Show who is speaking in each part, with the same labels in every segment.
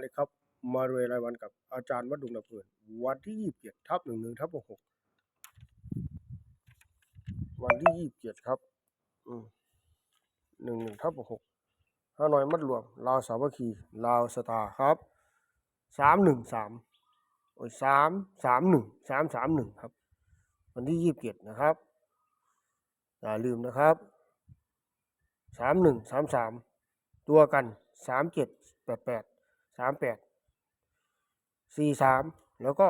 Speaker 1: เลยครับ มารวยรายวันกับอาจารย์วัดดุงนาเพลินวันที่ยี่สิบเจ็ดทับหนึ่งหนึ่งทับหกหกวันที่ยี่สิบเจ็ดครับหนึ่งหนึ่งทับหกห้าน้อยมัดรวมลาวสามัคคีลาวสตาครับสามหนึ่งสามโอ้ยสามสามหนึ่งสามสามหนึ่งครับ วันที่ยี่สิบเจ็ดนะครับอย่าลืมนะครับสามหนึ่งสามสามตัวกันสามเจ็ดแปดแปด สามแปดสี่สามแล้วก็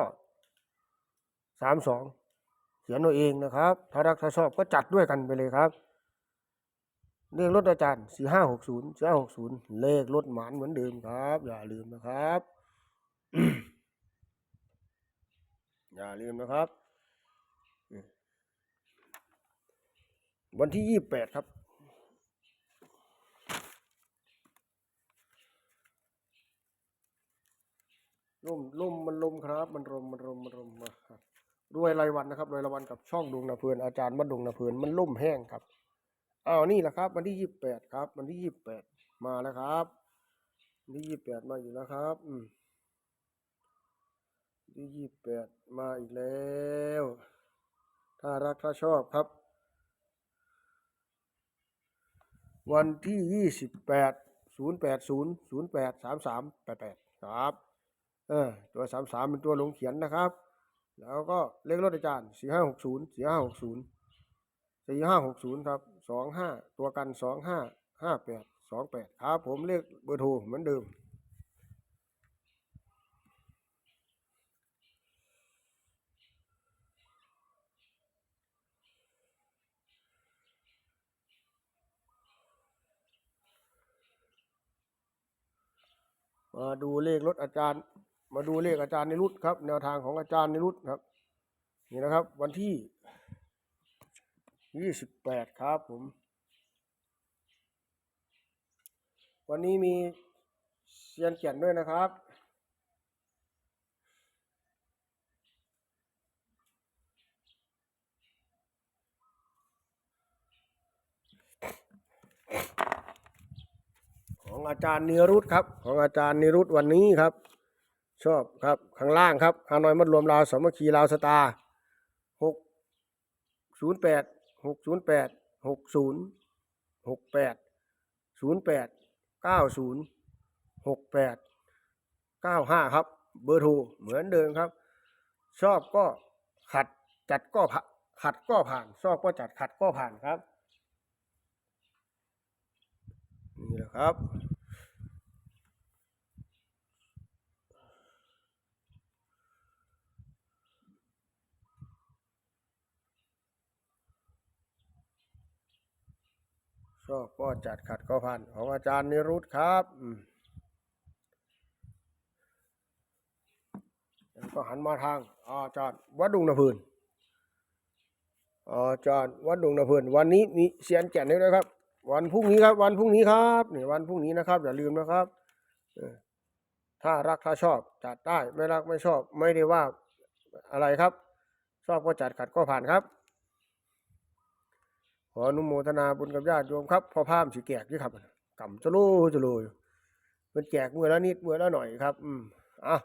Speaker 1: สามสองเขียนเอาเองนะครับ ถ้ารักถ้าชอบก็จัดด้วยกันไปเลยครับเลขรถอาจารย์สี่ห้าหกศูนย์สี่ห้าหกศูนย์เลขรถหมานเหมือนเดิมครับ อย่าลืมนะครับ อย่าลืมนะครับ วันที่ยี่สิบแปดครับ ลมลมมันลมครับ มันลมมันลมมันลมมาครับรวยรายวันนะครับรวยรายวันกับช่องดวงนาเพลินอาจารย์วัดดวงนาเพลินมันล่มแห้งครับอ้าวนี่แหละครับ วันที่ยี่สิบแปดครับ วันที่ยี่สิบแปดมาแล้วครับวันที่ยี่สิบแปดมาอีกแล้วครับ อืมวันที่ยี่สิบแปดมาอีกแล้ว ถ้ารักถ้าชอบครับ วันที่ยี่สิบแปดศูนย์แปดศูนย์ศูนย์แปดสามสามแปดแปดครับ เออตัวสามสามเป็นตัวลงเขียนนะครับ แล้วก็เลขรถอาจารย์สี่ห้าหกศูนย์สี่ห้าหกศูนย์สี่ห้าหกศูนย์ครับสองห้าตัวกันสองห้าห้าแปดสองแปดครับผมเลขเบอร์โทรเหมือนเดิมมาดูเลขรถอาจารย์ มาดูเลขอาจารย์นิรุตครับ แนวทางของอาจารย์นิรุตครับ นี่นะครับ วันที่ยี่สิบแปดครับผม วันนี้มีเซียนเขียนด้วยนะครับของอาจารย์นิรุตครับ ของอาจารย์นิรุตวันนี้ครับ ชอบครับข้างล่างครับฮานอยมัดรวมลาวสามัคคีลาวสตาร์หกศูนย์แปดหกศูนย์แปดหกศูนย์หกแปดศูนย์แปดเก้าศูนย์หกแปดเก้าห้าครับ เบอร์โทรเหมือนเดิมครับ ชอบก็ขัดจัดก็ผ่าขัดก็ผ่าน ชอบก็จัดขัดก็ผ่านครับนี่แหละครับ ชอบก็จัดขัดก็ผ่านของอาจารย์นิรุตครับแล้วก็หันมาทางอาจารย์วัดดุงนาเพลินอาจารย์วัดดุงนาเพลินวันนี้มีเสียนแก่นด้วยนะครับ วันพรุ่งนี้ครับ วันพรุ่งนี้ครับนี่วันพรุ่งนี้นะครับ อย่าลืมนะครับถ้ารักถ้าชอบจัดได้ไม่รักไม่ชอบไม่ได้ว่าอะไรครับ ชอบก็จัดขัดก็ผ่านครับ ออนุโมทนาบุญกับญาติโยมครับพ่อพามสิแกกที่ครับกำจะโลจะโลอยู่มันแจกมือละนิดเมื่อละหน่อยครับ อืมอะ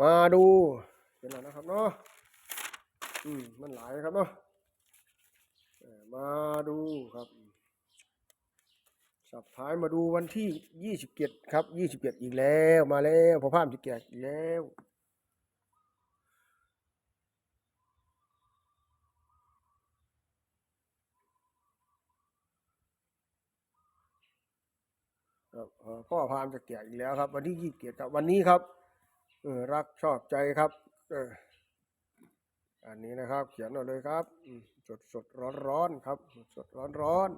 Speaker 1: มาดูเป็นไรนะครับเนาะอืมมันหลายครับเนาะมาดูครับ สับท้ายมาดูวันที่ยี่สิบเจ็ดครับยี่สิบเจ็ดอีกแล้วมาแล้วพ่อพามสิแกกอีกแล้ว ครับเอ่อ พ่อพามจะแก่อีกแล้วครับ วันที่ยี่สิบเจ็ดครับวันนี้ครับรักชอบใจครับอันนี้นะครับ เขียนเอาเลยครับสดสดร้อนร้อนครับ สดสดร้อนร้อน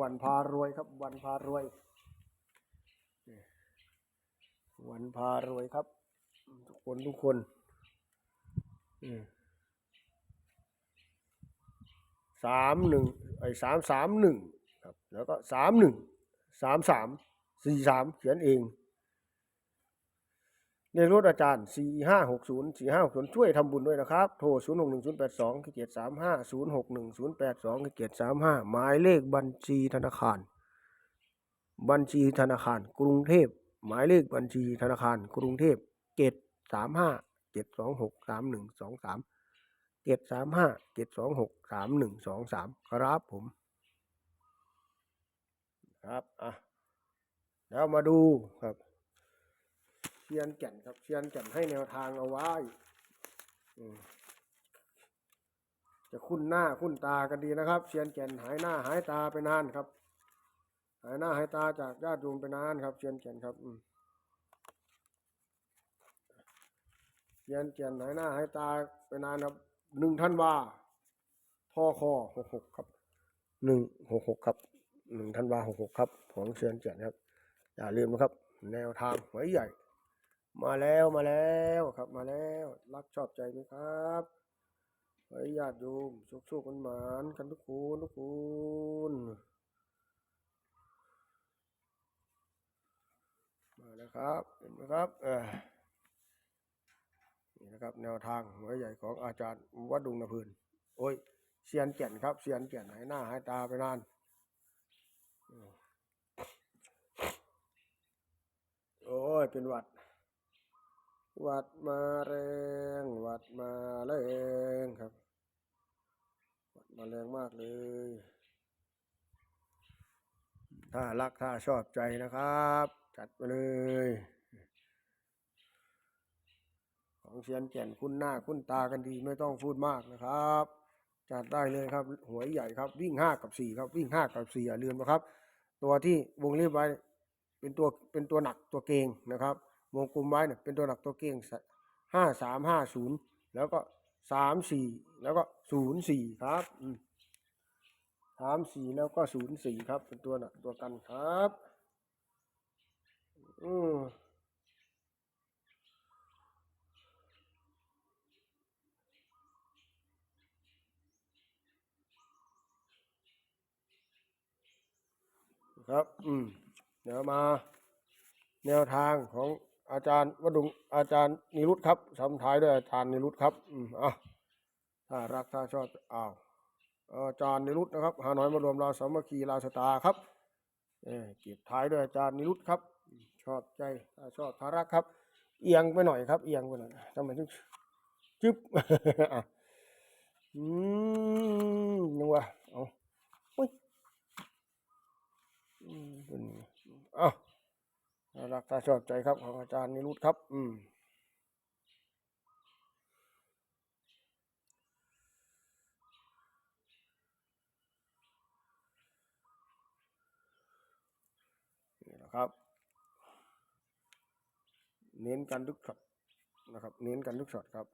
Speaker 1: วันพารวยครับ วันพารวย วันพารวยครับ ทุกคนทุกคนสามหนึ่ง ไอ้สามสามหนึ่งครับแล้วก็สามหนึ่งสามสามสี่สามเขียนเองเลขรถอาจารย์สี่ห้าหกศูนย์สี่ห้าหกศูนย์ช่วยทำบุญด้วยนะครับ โทรศูนย์หกหนึ่งศูนย์แปดสองเกียรติสามห้าศูนย์หกหนึ่งศูนย์แปดสองเกียรติสามห้าหมายเลขบัญชีธนาคาร บัญชีธนาคาร กรุงเทพ หมายเลขบัญชีธนาคาร กรุงเทพเจ็ดสามห้าเจ็ดสองหกสามหนึ่งสองสาม เจ็ดสามห้าเจ็ดสองหกสามหนึ่งสองสามครับผม ครับอะแล้วมาดูครับเชียนแก่นครับเชียนแก่นให้แนวทางเอาไว้จะคุ้นหน้าคุ้นตากันดีนะครับเชียนแก่นหายหน้าหายตาไปนานครับ หายหน้าหายตาจากญาติโยมไปนานครับเชียนแก่นครับเชียนแก่นหายหน้าหายตาไปนานครับ หนึ่งท่านว่าทอคอหกหกครับหนึ่งหกหกครับหนึ่งท่านว่าหกหกครับของเชียนแก่นครับ อย่าลืมนะครับ แนวทางหวยใหญ่ มาแล้วมาแล้วครับมาแล้ว รักชอบใจไหมครับไว้ญาติโยมโชคๆกันหมานกันทุกคนทุกคนมาแล้วครับ เห็นไหมครับเออ นะครับ แนวทางหัวใหญ่ของอาจารย์วัดดุงนาพืนโอ้ยเซียนแก่นครับเซียนแก่นหายหน้าหายตาไปนานโอ้ยเป็นวัด วัดมาแรงวัดมาแรงครับ วัดมาแรงมากเลย ถ้ารักถ้าชอบใจนะครับ จัดไปเลย ของเชียนแก่นคุ้นหน้าคุ้นตากันดีไม่ต้องพูดมากนะครับจัดได้เลยครับหวยใหญ่ครับวิ่งห้ากับสี่ครับวิ่งห้ากับสี่อย่าลืมนะครับ ตัวที่วงเล็บไว้เป็นตัวเป็นตัวหนักตัวเกงนะครับวงกลมไว้เนี่ยเป็นตัวหนักตัวเกงห้าสามห้าศูนย์แล้วก็สามสี่แล้วก็ศูนย์สี่ครับสามสี่แล้วก็ศูนย์สี่ครับ เป็นตัวหนักตัวกันครับ อืม ครับ อืม เดี๋ยวมา แนวทางของอาจารย์วดุงอาจารย์นิรุตครับสำท้ายด้วยอาจารย์นิรุตครับ อืมอะถ้ารักถ้าชอบอ้าวอาจารย์นิรุตนะครับหาหน้อยมารวมเราสามัคคีราชตาครับเออเก็บท้ายด้วยอาจารย์นิรุตครับ ชอบใจถ้าชอบถ้ารักครับ เอียงไปหน่อยครับ เอียงไปหน่อยทำไมถึงจึ๊บอืมยังวะเอาอุ้ย อืมเป็นเอ้าน่ารักถ้าชอบใจครับของอาจารย์นิรุตครับ อืมนี่นะครับ เน้นกันทุกช็อตนะครับ เน้นกันทุกช็อตครับ